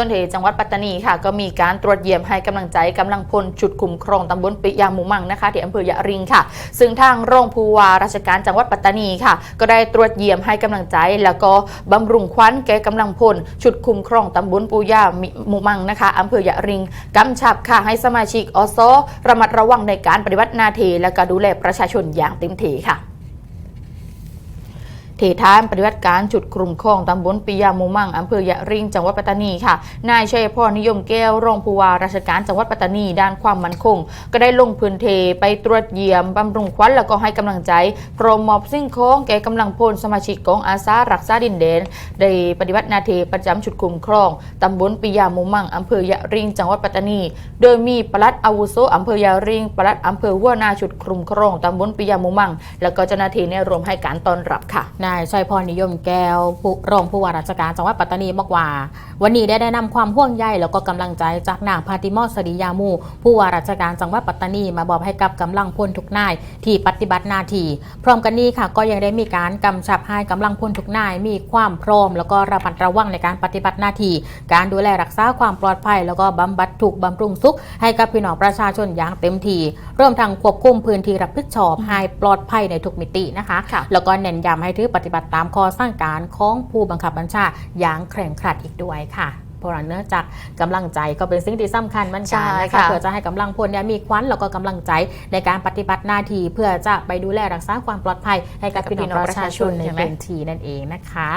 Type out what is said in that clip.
ส่วนที่จังหวัดปัตตานีค่ะ ก็มีการตรวจเยี่ยมให้กำลังใจกำลังพลจุดคุมครองตำบลปิยามุมังนะคะที่อำเภอยะริงค่ะ ซึ่งทางรองผู้ว่าราชการจังหวัดปัตตานีค่ะ ก็ได้ตรวจเยี่ยมให้กำลังใจ แล้วก็บำรุงขวัญแก่กำลังพลชุดคุมครองตำบลปูยามุมังนะคะอำเภอยะริงกำชับค่ะให้สมาชิกอสระมัดระวังในการปฏิบัติหน้าที่และก็ดูแลประชาชนอย่างเต็มที่ค่ะ เททานปฏิบัติการจุดกลุ่มคลองตำบลปิยามุมังอำเภอยะริงจังหวัดปัตตานีค่ะ นายชัยพรนิยมแก้วรองผู้ว่าราชการจังหวัดปัตตานีด้านความมั่นคง ก็ได้ลงพื้นเทไปตรวจเยี่ยมบำรุงขวัญแล้วก็ให้กำลังใจพร้อมมอบสิ่งของแก่กำลังพลสมาชิกกองอาสารักษาดินแดนได้ปฏิบัติหน้าที่ประจำจุดกลุ่มคลองตำบลปิยามุมังอำเภอยะริงจังหวัดปัตตานี โดยมีปลัดอาวุโสอำเภอยะริงปลัดอำเภอหัวหนาจุดกลุ่มครองตำบลปิยามุมัง แล้วก็เจ้าหน้าที่เนี่ยรวมให้การต้อนรับค่ะนายชัยพรนิยมแก้วผู้รองผู้ว่าราชการจังหวัดปัตตานีบอกว่า วันนี้ได้ได้นำความห่วงใยแล้วก็กำลังใจจากนางพาติมอสดียามู ผู้ว่าราชการจังหวัดปัตตานีมาบอกให้กับกำลังพลทุกนาย ที่ปฏิบัติหน้าที่พร้อมกันนี้ค่ะ ก็ยังได้มีการกำชับให้กำลังพลทุกนาย มีความพร้อม แล้วก็ระมัดระวังในการปฏิบัติหน้าที่การดูแลรักษาความปลอดภัย แล้วก็บำบัดทุกข์บำรุงสุข ให้กับพี่น้องประชาชนอย่างเต็มที่รวมทั้งควบคุมพื้นที่รับผิดชอบให้ปลอดภัยในทุกมิตินะคะค่ะแล้วก็เน้นย้ำให้ถือปฏิบัติตามข้อสั่งการของผู้บังคับบัญชาอย่างเคร่งครัดอีกด้วยค่ะเพราะว่าเนื่องจากกำลังใจก็เป็นสิ่งที่สำคัญเหมือนกันใช่นะค่ะคะเพื่อจะให้กำลังพลเนี่ยมีขวัญแล้วก็กำลังใจในการปฏิบัติหน้าที่เพื่อจะไปดูแลรักษาความปลอดภัยให้กับพี่น้องประชาชนในพื้นที่นั่นเองนะคะ